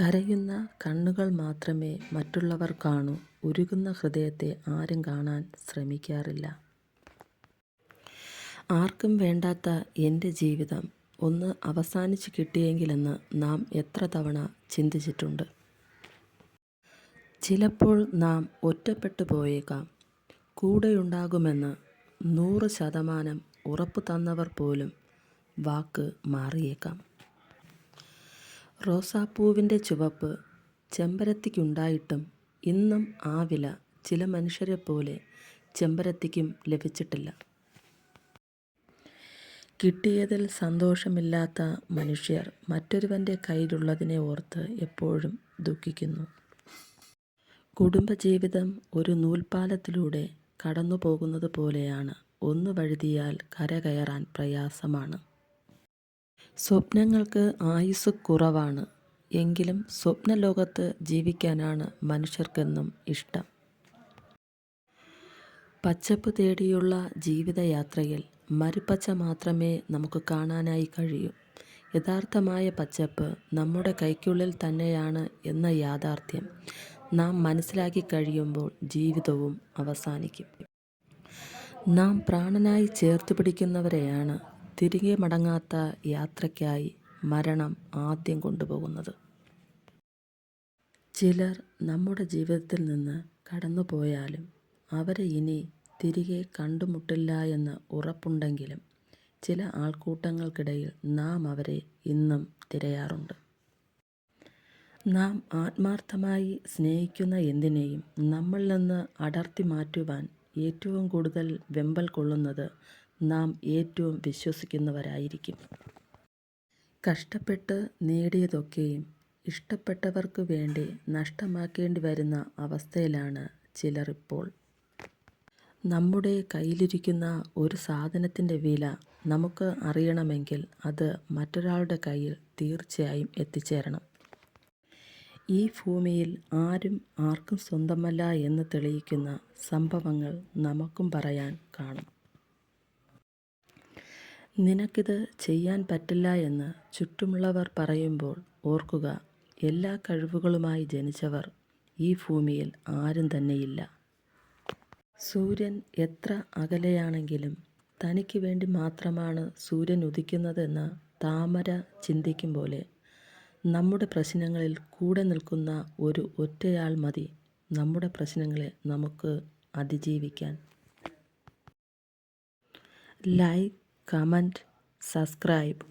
കരയുന്ന കണ്ണുകൾ മാത്രമേ മറ്റുള്ളവർ കാണൂ. ഉരുകുന്ന ഹൃദയത്തെ ആരും കാണാൻ ശ്രമിക്കാറില്ല. ആർക്കും വേണ്ടാത്ത എന്റെ ജീവിതം ഒന്ന് അവസാനിച്ച് കിട്ടിയെങ്കിലെന്ന് നാം എത്ര തവണ ചിന്തിച്ചിട്ടുണ്ട്. ചിലപ്പോൾ നാം ഒറ്റപ്പെട്ടു പോയേക്കാം. കൂടെയുണ്ടാകുമെന്ന് നൂറ് ശതമാനം ഉറപ്പ് തന്നവർ പോലും വാക്ക് മാറിയേക്കാം. റോസാപ്പൂവിന്റെ ചുവപ്പ് ചെമ്പരത്തിക്കുണ്ടായിട്ടും ഇന്നും ആ വില ചില മനുഷ്യരെപ്പോലെ ചെമ്പരത്തിക്കും ലഭിച്ചിട്ടില്ല. കിട്ടിയതിൽ സന്തോഷമില്ലാത്ത മനുഷ്യർ മറ്റൊരുവന്റെ കയ്യിലുള്ളതിനെ ഓർത്ത് എപ്പോഴും ദുഃഖിക്കുന്നു. കുടുംബജീവിതം ഒരു നൂൽപ്പാലത്തിലൂടെ കടന്നു പോകുന്നത് പോലെയാണ്. ഒന്ന് വഴുതിയാൽ കരകയറാൻ പ്രയാസമാണ്. സ്വപ്നങ്ങൾക്ക് ആയുസ് കുറവാണ്. എങ്കിലും സ്വപ്നലോകത്ത് ജീവിക്കാനാണ് മനുഷ്യർക്കെന്നും ഇഷ്ടം. പച്ചപ്പ് തേടിയുള്ള ജീവിതയാത്രയിൽ മരുപ്പച്ച മാത്രമേ നമുക്ക് കാണാനായി കഴിയൂ. യഥാർത്ഥമായ പച്ചപ്പ് നമ്മുടെ കൈക്കുള്ളിൽ തന്നെയാണ് എന്ന യാഥാർത്ഥ്യം നാം മനസ്സിലാക്കി കഴിയുമ്പോൾ ജീവിതവും അവസാനിക്കും. നാം പ്രാണനായി ചേർത്ത് പിടിക്കുന്നവരെയാണ് തിരികെ മടങ്ങാത്ത യാത്രയ്ക്കായി മരണം ആദ്യം കൊണ്ടുപോകുന്നത്. ചിലർ നമ്മുടെ ജീവിതത്തിൽ നിന്ന് കടന്നുപോയാലും അവരെ ഇനി തിരികെ കണ്ടുമുട്ടില്ല എന്ന് ഉറപ്പുണ്ടെങ്കിലും ചില ആൾക്കൂട്ടങ്ങൾക്കിടയിൽ നാം അവരെ ഇന്നും തിരയാറുണ്ട്. നാം ആത്മാർത്ഥമായി സ്നേഹിക്കുന്ന എന്തിനേയും നമ്മളിൽ നിന്ന് അടർത്തി മാറ്റുവാൻ ഏറ്റവും കൂടുതൽ വെമ്പൽ കൊള്ളുന്നത് നാം ഏറ്റവും വിശ്വസിക്കുന്നവരായിരിക്കും. കഷ്ടപ്പെട്ട് നേടിയതൊക്കെയും ഇഷ്ടപ്പെട്ടവർക്ക് വേണ്ടി നഷ്ടമാക്കേണ്ടി വരുന്ന അവസ്ഥയിലാണ് ചിലർ ഇപ്പോൾ. നമ്മുടെ കയ്യിലിരിക്കുന്ന ഒരു സാധനത്തിന്റെ വില നമുക്ക് അറിയണമെങ്കിൽ അത് മറ്റൊരാളുടെ കയ്യിൽ തീർച്ചയായും എത്തിച്ചേരണം. ഈ ഭൂമിയിൽ ആരും ആർക്കും സ്വന്തമല്ല എന്ന് തെളിയിക്കുന്ന സംഭവങ്ങൾ നമുക്കും പറയാൻ കാണും. നിനക്കിത് ചെയ്യാൻ പറ്റില്ല എന്ന് ചുറ്റുമുള്ളവർ പറയുമ്പോൾ ഓർക്കുക എല്ലാ കഴിവുകളുമായി ജനിച്ചവർ ഈ ഭൂമിയിൽ ആരും തന്നെയില്ല. സൂര്യൻ എത്ര അകലെയാണെങ്കിലും തനിക്ക് വേണ്ടി മാത്രമാണ് സൂര്യൻ ഉദിക്കുന്നതെന്ന് താമര ചിന്തിക്കും പോലെ നമ്മുടെ പ്രശ്നങ്ങളിൽ കൂടെ നിൽക്കുന്ന ഒരു ഒറ്റയാൾ മതി നമ്മുടെ പ്രശ്നങ്ങളെ നമുക്ക് അതിജീവിക്കാൻ. Like comment subscribe